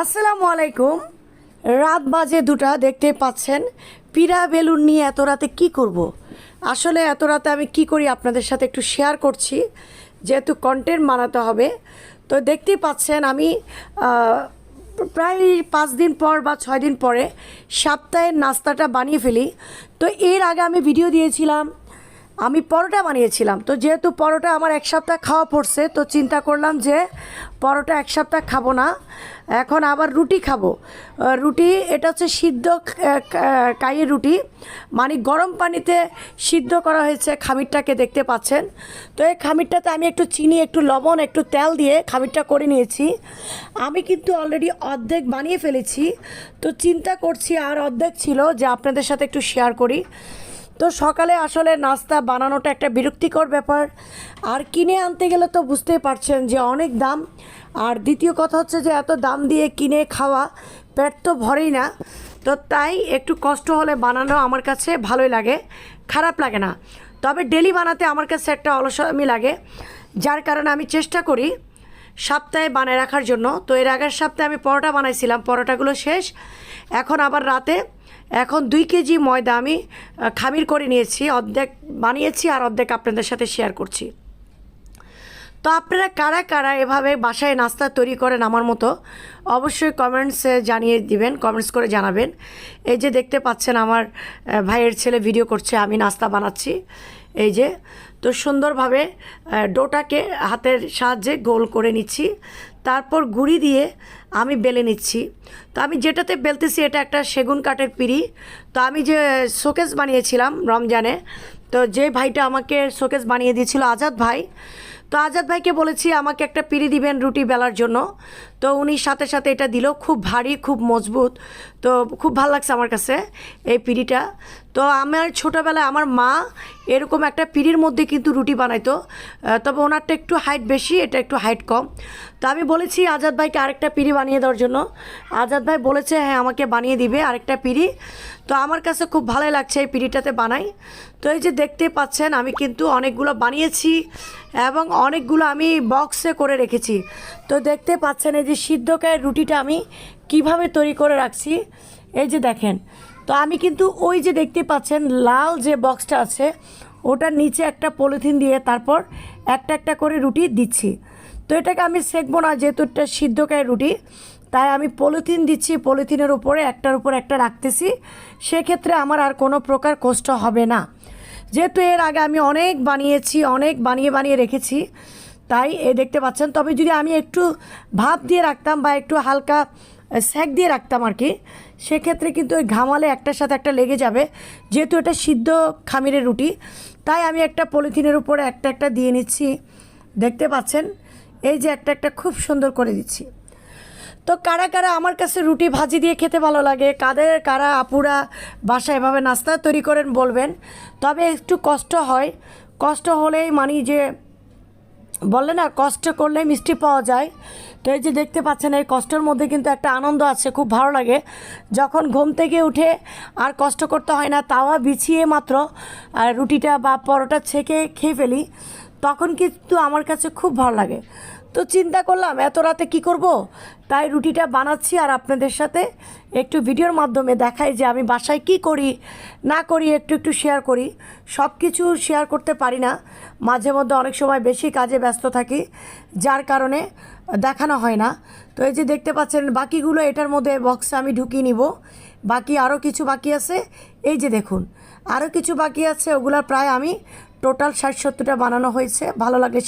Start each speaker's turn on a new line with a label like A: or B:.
A: আসসালামু আলাইকুম। রাত বাজে দুটা, দেখতে পাচ্ছেন পিরা বেলুন নিয়ে এত রাতে কী করব। আসলে এত রাতে আমি কি করি আপনাদের সাথে একটু শেয়ার করছি, যেহেতু কন্টেন্ট বানাতে হবে। তো দেখতেই পাচ্ছেন, আমি প্রায় পাঁচ দিন পর বা ছয় দিন পরে সপ্তাহের নাস্তাটা বানিয়ে ফেলি। তো এর আগে আমি ভিডিও দিয়েছিলাম আমি পরোটা বানিয়েছিলাম। তো যেহেতু পরোটা আমার এক সপ্তাহ খাওয়া পড়ছে, তো চিন্তা করলাম যে পরোটা এক সপ্তাহ খাব না। এখন আবার রুটি খাব। রুটি, এটা হচ্ছে সিদ্ধ কাইয়ের রুটি। মানে গরম পানিতে সিদ্ধ করা হয়েছে খামিরটাকে দেখতে পাচ্ছেন। তো এই খামিরটাতে আমি একটু চিনি, একটু লবণ, একটু তেল দিয়ে খামিরটা করে নিয়েছি। আমি কিন্তু অলরেডি অর্ধেক বানিয়ে ফেলেছি। তো চিন্তা করছি আর অর্ধেক ছিল যে আপনাদের সাথে একটু শেয়ার করি। তো সকালে আসলে নাস্তা বানানোটা একটা বিরক্তিকর ব্যাপার। আর কিনে আনতে গেলে তো বুঝতেই পারছেন যে অনেক দাম। আর দ্বিতীয় কথা হচ্ছে যে এত দাম দিয়ে কিনে খাওয়া পেট তো ভরেই না। তো তাই একটু কষ্ট হলে বানানো আমার কাছে ভালোই লাগে, খারাপ লাগে না। তবে ডেলি বানাতে আমার কাছে একটা অলসমি লাগে। যার কারণে আমি চেষ্টা করি সপ্তাহে বানায় রাখার জন্য। তো এর আগের সপ্তাহে আমি পরোটা বানাইছিলাম, পরোটাগুলো শেষ। এখন আবার রাতে, এখন দুই কেজি ময়দা আমি খামির করে নিয়েছি, অর্ধেক বানিয়েছি আর অর্ধেক আপনাদের সাথে শেয়ার করছি। তো আপনারা কারা কারা এভাবে বাসায় নাস্তা তৈরি করেন আমার মতো? অবশ্যই কমেন্টসে জানিয়ে দিবেন কমেন্টস করে জানাবেন। এই যে দেখতে পাচ্ছেন আমার ভাইয়ের ছেলে ভিডিও করছে, আমি নাস্তা বানাচ্ছি। এই যে, তো সুন্দরভাবে ডোটাকে হাতের সাহায্যে গোল করে নিচ্ছি। তারপর গুঁড়ি দিয়ে আমি বেলে নিচ্ছি। তো আমি যেটাতে বেলতেছি এটা একটা সেগুন কাঠের পিড়ি। তো আমি যে শোকেস বানিয়েছিলাম রমজানে, তো যে ভাইটা আমাকে শোকেস বানিয়ে দিয়েছিল, আজাদ ভাই তো আজাদ ভাইকে বলেছি, আমাকে একটা পিড়ি দিবেন রুটি বেলার জন্য। তো উনি সাথে সাথে এটা দিল। খুব ভারী, খুব মজবুত। তো খুব ভালো লাগছে আমার কাছে এই পিড়িটা। তো আমার ছোটোবেলায় আমার মা এরকম একটা পিড়ির মধ্যে কিন্তু রুটি বানাইতো। তবে ওনারটা একটু হাইট বেশি, এটা একটু হাইট কম। তো আমি বলেছি, আজাদ ভাইকে আরেকটা পিড়ি বানিয়ে দেওয়ার জন্য। আজাদ ভাই বলেছে হ্যাঁ আমাকে বানিয়ে দিবে আরেকটা পিড়ি। তো আমার কাছে খুব ভালোই লাগছে এই পিড়িটাতে বানাই। তো এই যে দেখতে পাচ্ছেন, আমি কিন্তু অনেকগুলো বানিয়েছি এবং অনেকগুলো আমি বক্সে করে রেখেছি। তো দেখতে পাচ্ছেন, এই যে সিদ্ধকায়ের রুটিটা আমি কীভাবে তৈরি করে রাখছি? এই যে দেখেন, তো আমি কিন্তু ওই যে দেখতে পাচ্ছেন লাল যে বক্সটা আছে, ওটার নিচে একটা পলিথিন দিয়ে তারপর একটা একটা করে রুটি দিচ্ছি। তো এটাকে আমি সেঁকবো না, যেহেতু এটা সিদ্ধকায়ের রুটি, তাই আমি পলিথিন দিচ্ছি, পলিথিনের উপরে একটার উপর একটা রাখতেছি। সেক্ষেত্রে আমার আর কোনো প্রকার কষ্ট হবে না। যেহেতু এর আগে আমি অনেক বানিয়েছি, অনেক বানিয়ে বানিয়ে রেখেছি, তাই এ দেখতে পাচ্ছেন। তবে যদি আমি একটু ভাপ দিয়ে রাখতাম বা একটু হালকা স্যাক দিয়ে রাখতাম আর কি। সেক্ষেত্রে কিন্তু ওই ঘামালে একটার সাথে একটা লেগে যাবে। যেহেতু এটা সিদ্ধ খামিরের রুটি, তাই আমি একটা পলিথিনের উপরে একটা একটা দিয়ে নিচ্ছি। দেখতে পাচ্ছেন? এই যে একটা একটা খুব সুন্দর করে দিচ্ছি। তো কারা কারা আমার কাছে রুটি ভাজি দিয়ে খেতে ভালো লাগে, কাদের কারা আপুরা বাসায় এভাবে নাস্তা তৈরি করেন বলবেন। তবে একটু কষ্ট হয়। কষ্ট হলেই মানি যে বললে না, কষ্ট করলে মিষ্টি পাওয়া যায়। তো এই যে দেখতে পাচ্ছেন, এই কষ্টের মধ্যে কিন্তু একটা আনন্দ আছে, খুব ভালো লাগে। যখন ঘুম থেকে উঠে আর কষ্ট করতে হয় না, তাওয়া বিছিয়ে মাত্র রুটিটা বা পরোটা ছেঁকে খেয়ে ফেলি। তখন কিন্তু আমার কাছে খুব ভালো লাগে। তো চিন্তা করলাম, এত রাতে কি করব? তাই রুটিটা বানাচ্ছি আর আপনাদের সাথে একটু ভিডিওর মাধ্যমে দেখাই যে আমি বাসায় কি করি, না করি একটু একটু শেয়ার করি। সব কিছু শেয়ার করতে পারি না। মাঝে মধ্যে অনেক সময় বেশি কাজে ব্যস্ত থাকি, যার কারণে দেখানো হয় না। তো এই যে দেখতে পাচ্ছেন, বাকিগুলো এটার মধ্যে বক্সে আমি ঢুকিয়ে নিব। বাকি আরও কিছু বাকি আছে। এই যে দেখুন আরও কিছু বাকি আছে ওগুলা প্রায় আমি টোটাল ষাট সত্তরটা বানানো হয়েছে। ভালো লাগে